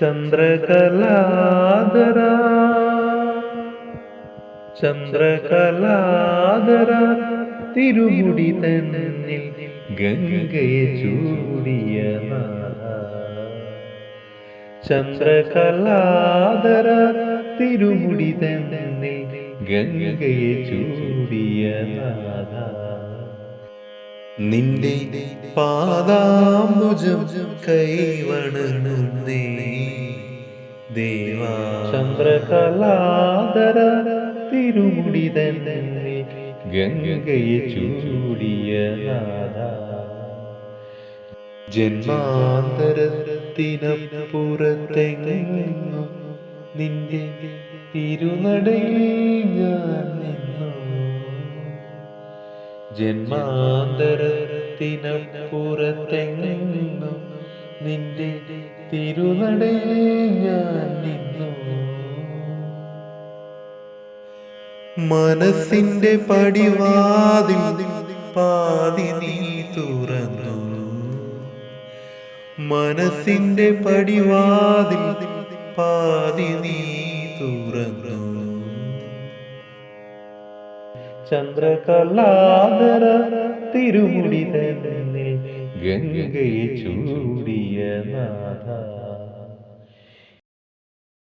ചന്ദ്രകലാധര. ചന്ദ്രകലാദരാ തിരുമുടി തന്നിൽ ഗംഗയെ ചൂടിയ ചന്ദ്രകലാദര തിരുമുടി തന്നിൽ ഗംഗയെ ചൂടിയ നാഥ. നിന്റെ പാദാംബുജം ദേവാ. ചന്ദ്രകലാധര തിരുമുടി തന്നെ ഗംഗയെ ചൂടിയ ജന്മാന്തരത്തിനപ്പുറത്തെങ്ങും നിന്റെ തിരുനടയിൽ ഞാൻ ജന്മാന്തരത്തിനപ്പുറത്തെങ്ങും നിന്റെ തിരുനടയിൽ ഞാൻ നിന്നു. മനസ്സിന്റെ പടിവാതിൽ പാതി നീ തുറന്നു. മനസ്സിന്റെ പടിവാതിൽ പാതി നീ തുറന്നു. ചന്ദ്രകലാധര തിരുമുടി തന്നെ ഗംഗയെ ചൂടിയ നാഥ.